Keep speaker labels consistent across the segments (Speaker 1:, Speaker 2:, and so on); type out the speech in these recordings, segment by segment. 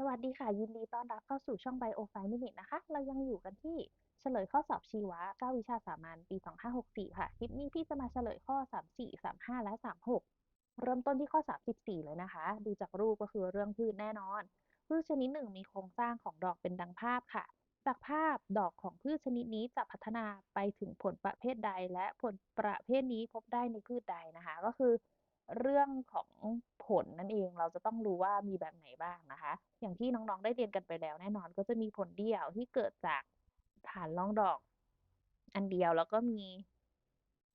Speaker 1: สวัสดีค่ะ ยินดีต้อนรับเข้าสู่ช่อง Bio 5 Minute นะคะ เรายังอยู่กันที่เฉลยข้อสอบชีวะ 9 วิชาสามัญปี 2564 ค่ะ คลิปนี้พี่จะมาเฉลยข้อ 34 35 และ 36 เริ่มต้นที่ข้อ 34 เลยนะคะ ดูจากรูปก็คือเรื่องพืชแน่นอน พืชชนิดหนึ่งมีโครงสร้างของดอกเป็นดังภาพค่ะ จากภาพดอกของพืชชนิดนี้จะพัฒนาไปถึงผลประเภทใด และผลประเภทนี้พบได้ในพืชใดนะคะ ก็คือ เรื่องของผลนั่นเองเราจะต้องรู้ว่ามีแบบไหนบ้างนะคะ อย่างที่น้องๆได้เรียนกันไปแล้ว แน่นอนก็จะมีผลเดี่ยวที่เกิดจากฐานรองดอก อันเดียวแล้วก็มี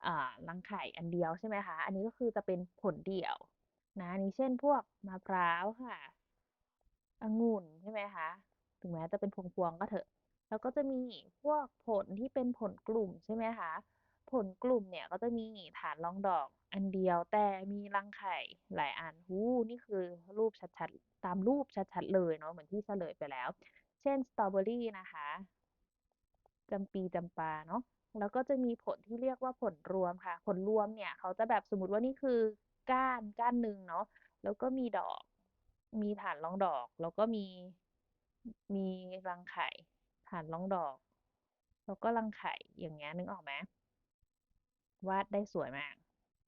Speaker 1: อ่ารังไข่อันเดียวใช่ไหมคะ อันนี้ก็คือจะเป็นผลเดี่ยวนะนนี้เช่นพวกมะพร้าวค่ะองุ่นใช่ไหมคะ ถึงแม้จะเป็นพวงๆก็เถอะ แล้วก็จะมีพวกผลที่เป็นผลกลุ่มใช่ไหมคะ ผลกลุ่มเนี่ยก็จะมีฐานรองดอกอันเดียว แต่มีรังไข่หลายอันโอ้โฮนี่คือรูปชัดๆ ตามรูปชัดๆ เลยเนาะเหมือนที่เฉลยไปแล้ว เช่นสตรอเบอรี่นะคะจำปีจำปาเนาะแล้วก็จะมีผลที่เรียกว่าผลรวมค่ะ ผลรวมเนี่ยเขาจะแบบสมมติว่านี่คือก้านก้านหนึ่งเนาะแล้วก็มีดอก มีฐานรองดอก แล้วก็มีมีรังไข่ ฐานรองดอก แล้วก็รังไข่อย่างเงี้ยนึกออกไหม? วาดได้สวยมาก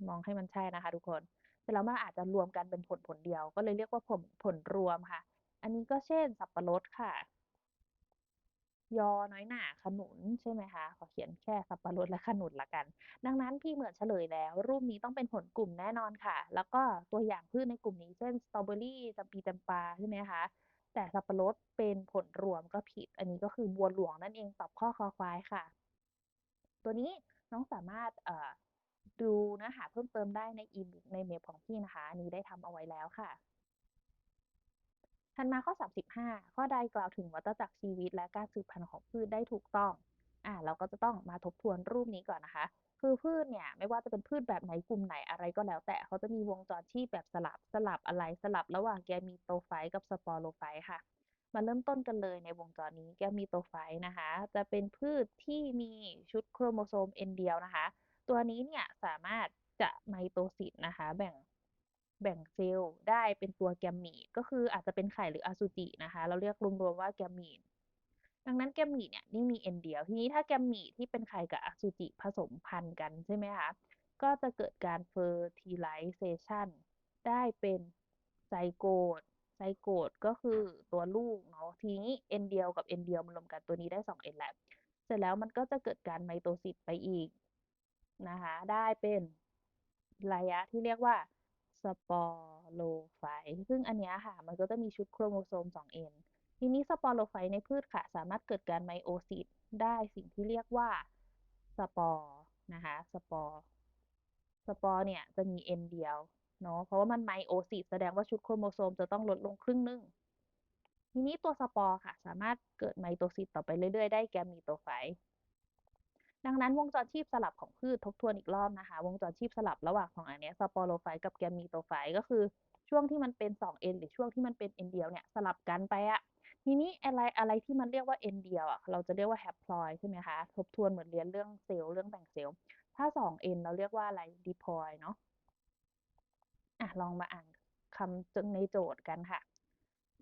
Speaker 1: มองให้มันใช่นะคะ ทุกคนเสร็จแล้วมันอาจจะรวมกันเป็นผลผลเดียว ก็เลยเรียกว่าผลผลรวมค่ะ อันนี้ก็เช่น สับปะรดค่ะ ยอน้อยหน่าขนุนใช่ไหมคะ ขอเขียนแค่สับปะรดและขนุนล้วกัน ดังนั้นพี่เหมือนเฉลยแล้ว รูปนี้ต้องเป็นผลกลุ่มแน่นอนค่ะ แล้วก็ตัวอย่างพืชในกลุ่มนี้เช่นสตรอเบอร์รี่จำปีจำปาใช่ไหมคะแต่สับปะรดเป็นผลรวมก็ผิด อันนี้ก็คือบัวหลวงนั่นเองตอบข้อคอควายค่ะ ตัวนี้ น้องสามารถดูเนื้อหาเพิ่มเติมได้ในอีบุ๊กในเว็บของพี่นะคะ อันนี้ได้ทำเอาไว้แล้วค่ะถัดมาข้อ 35 ข้อใดกล่าวถึงวัฏจักรชีวิตและการสืบพันธุ์ของพืชได้ถูกต้องอ่าเราก็จะต้องมาทบทวนรูปนี้ก่อนนะคะ คือพืชเนี่ยไม่ว่าจะเป็นพืชแบบไหนกลุ่มไหนอะไรก็แล้ว แต่เขาจะมีวงจรชีพแบบสลับสลับอะไรสลับ ระหว่าง Gametophyte กับ Sporophyte ค่ะ มาเริ่มต้นกันเลยในวงจรนี้ Gametophyte นะคะ จะเป็นพืชที่มีชุดโครโมโซม N เดียวนะคะ ตัวนี้เนี่ยสามารถจะไมโตซิสนะคะ แบ่งแบ่งเซลล์ได้เป็นตัว Gamete ก็คืออาจจะเป็นไข่หรืออสุจินะคะ เราเรียกรวมๆว่า Gamete ดังนั้น Gamete เนี่ยนี่มี N เดียว ทีนี้ถ้า Gamete ที่เป็นไข่กับอสุจิผสมพันธุ์กันใช่ไหมคะก็จะเกิดการ Fertilization ได้เป็นไซโกต ไซโกตก็คือตัวลูกเนาะทีนี้ N เดียวกับ N เดียวมารวมกันตัวนี้ได้2 N แล้วเสร็จแล้วมันก็จะเกิดการไมโตซิสไปอีกนะคะได้เป็นระยะที่เรียกว่า Sporophyte ซึ่งอันนี้ค่ะ มันก็จะมีชุดโครโมโซม2 N ทีนี้ Sporophyte ในพืชค่ะ สามารถเกิดการไมโอซิสได้สิ่งที่เรียกว่าสปอร์นะคะสปอร์สปอร์เนี่ยจะมี N เดียว เนาะเพราะว่ามันไมโอซิสแสดงว่าชุดโครโมโซมจะต้องลดลงครึ่งหนึ่งทีนี้ตัวสปอร์ค่ะ สามารถเกิดไมโตซิสต่อไปเรื่อยๆ ได้ Gametophyte ดังนั้นวงจรชีพสลับของพืชทบทวนอีกรอบนะคะ วงจรชีพสลับระหว่างของอันนี้ย Sporophyte กับ Gametophyte ก็คือช่วงที่มันเป็น 2 N หรือช่วงที่มันเป็น N เดียวเนี่ยสลับกันไปอะทีนี้อะไรอะไรที่มันเรียกว่า N เดียวอะเราจะเรียกว่า Haploid ใช่ไหมคะทบทวนเหมือนเรียนเรื่องเซลล์เรื่องแบ่งเซลล์ถ้า 2 N เราเรียกว่าอะไร Diploid เนาะ อะลองมาอ่านคำจนในโจทย์กันค่ะ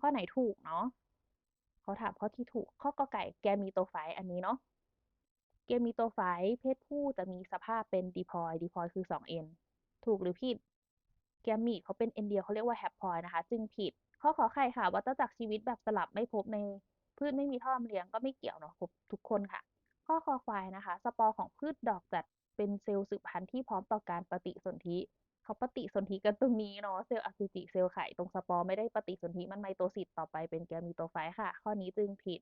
Speaker 1: ข้อไหนถูกเนาะเขาถามข้อที่ถูกข้อกอไก่ Gametophyte อันนี้เนาะ Gametophyte เพศผู้จะมีสภาพเป็น Diploid Diploid คือ 2 N ถูกหรือผิด? Gamete เขาเป็น N เดียวเขาเรียกว่า Haploid นะคะ จึงผิดข้อขอไข่ค่ะ วัฏจักรชีวิตแบบสลับไม่พบในพืชไม่มีท่อลำเลี้ยงก็ไม่เกี่ยวเนาะพบทุกคนค่ะ ข้อคอควายนะคะ สปอร์ของพืชดอกจัดเป็นเซลล์สืบพันธุ์ที่พร้อมต่อการปฏิสนธิ เขาปฏิสนธิกันตรงนี้เนาะเซลล์อสุจิเซลล์ไข่ตรงสปอร์ไม่ได้ปฏิสนธิมันไมโตซิสต่อไปเป็น Gametophyte ค่ะ ข้อนี้จึงผิด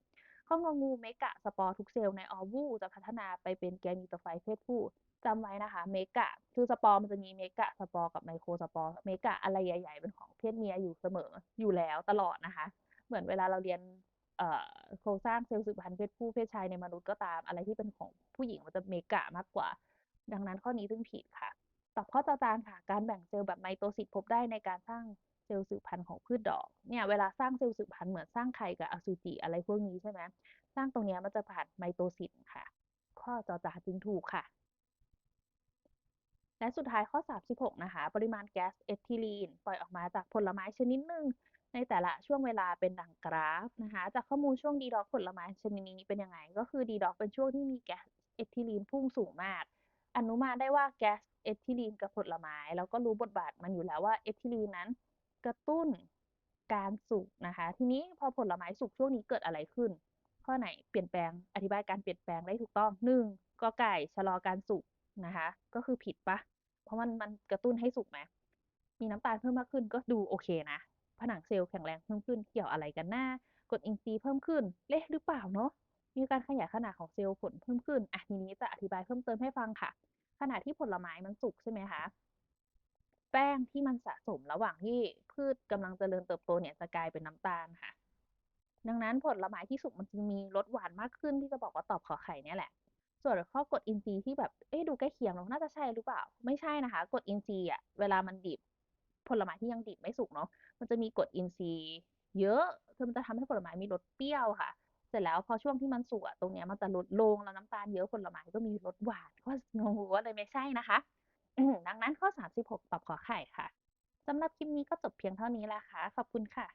Speaker 1: ข้ององูเมกะสปอร์ทุกเซลล์ในออวูจะพัฒนาไปเป็น Gametophyte เพศผู้จำไว้นะคะเมกะคือสปอร์มันจะมีเมกะสปอร์กับไมโครสปอร์เมกะอะไรใหญ่ๆเป็นของเพศเมียอยู่เสมออยู่แล้วตลอดนะคะ เหมือนเวลาเราเรียนโครงสร้างเซลล์สืบพันธุ์เพศผู้เพศชายในมนุษย์ก็ตามอะไรที่เป็นของผู้หญิงมันจะเมกะมากกว่า ดังนั้นข้อนี้จึงผิดค่ะ ตอบข้อจอจานค่ะ การแบ่งเซลล์แบบไมโตซิสพบได้ในการสร้างเซลล์สืบพันธุ์ของพืชดอก เนี่ยเวลาสร้างเซลล์สืบพันธุ์เหมือนสร้างไข่กับอสุจิอะไรพวกนี้ใช่ไหมสร้างตรงนี้มันจะผ่านไมโตซิสค่ะ ข้อจอจานจึงถูกค่ะ และสุดท้ายข้อ 36 นะคะ ปริมาณแก๊สเอทิลีนปล่อยออกมาจากผลไม้ชนิดหนึ่งในแต่ละช่วงเวลาเป็นดังกราฟนะคะ จากข้อมูลช่วง DDoS ผลไม้ชนิดนี้เป็นยังไง ก็คือ DDoS เป็นช่วงที่มีแก๊สเอทิลีนพุ่งสูงมาก อนุมานได้ว่าแก๊สเอทิลีนกับผลไม้แล้วก็รู้บทบาทมันอยู่แล้วว่าเอทิลีนนั้น กระตุ้นการสุกนะคะ ทีนี้พอผลไม้สุกช่วงนี้เกิดอะไรขึ้น ข้อไหนเปลี่ยนแปลงอธิบายการเปลี่ยนแปลงได้ถูกต้อง 1. กอไก่ชะลอการสุกนะคะ ก็คือผิดปะเพราะมันมันกระตุ้นให้สุกไหมมีน้ำตาลเพิ่มมากขึ้นก็ดูโอเคนะผนังเซลล์แข็งแรงเพิ่มขึ้นเกี่ยวอะไรกันหน้ากดอินทรีย์เพิ่มขึ้นเละหรือเปล่าเนาะ มีการขยายขนาดของเซลล์ผลเพิ่มขึ้นอะทีนี้จะอธิบายเพิ่มเติมให้ฟังค่ะ ขณะที่ผลไม้มันสุกใช่ไหมคะ แป้งที่มันสะสมระหว่างที่พืชกำลังเจริญเติบโตเนี่ยจะกลายเป็นน้ำตาลค่ะ ดังนั้นผลไม้ที่สุกมันจะมีรสหวานมากขึ้นที่จะบอกว่าตอบขอไข่เนี่ยแหละ ส่วนข้อกดอินทรีย์ที่แบบ เอ๊ดูใกล้เคียงเราน่าจะใช่หรือเปล่า ไม่ใช่นะคะ กดอินทรีย์อะ เวลามันดิบ ผลไม้ที่ยังดิบไม่สุกเนาะ มันจะมีกดอินทรีย์เยอะมันจะทำให้ผลไม้มีรสเปรี้ยวค่ะ เสร็จแล้วพอช่วงที่มันสุกอะตรงเนี้ยมันจะลดลงแล้วน้ำตาลเยอะผลไม้ก็มีรสหวานก็งงว่าเลยไม่ใช่นะคะดังนั้นข้อ 36 ตอบขอไข่ค่ะสำหรับคลิปนี้ก็จบเพียงเท่านี้แหละค่ะ ขอบคุณค่ะ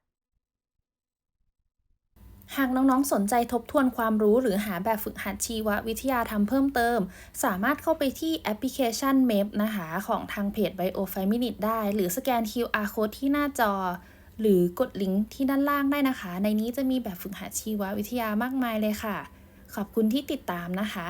Speaker 2: หากน้องๆ สนใจทบทวนความรู้หรือหาแบบฝึกหัดชีววิทยาทำเพิ่มเติม สามารถเข้าไปที่แอปพลิเคชัน MEP นะคะ ของทางเพจ Bio 5 Minute ได้ หรือสแกน QR code ที่หน้าจอ หรือกดลิงก์ที่ด้านล่างได้นะคะ ในนี้จะมีแบบฝึกหัดชีววิทยามากมายเลยค่ะ ขอบคุณที่ติดตามนะคะ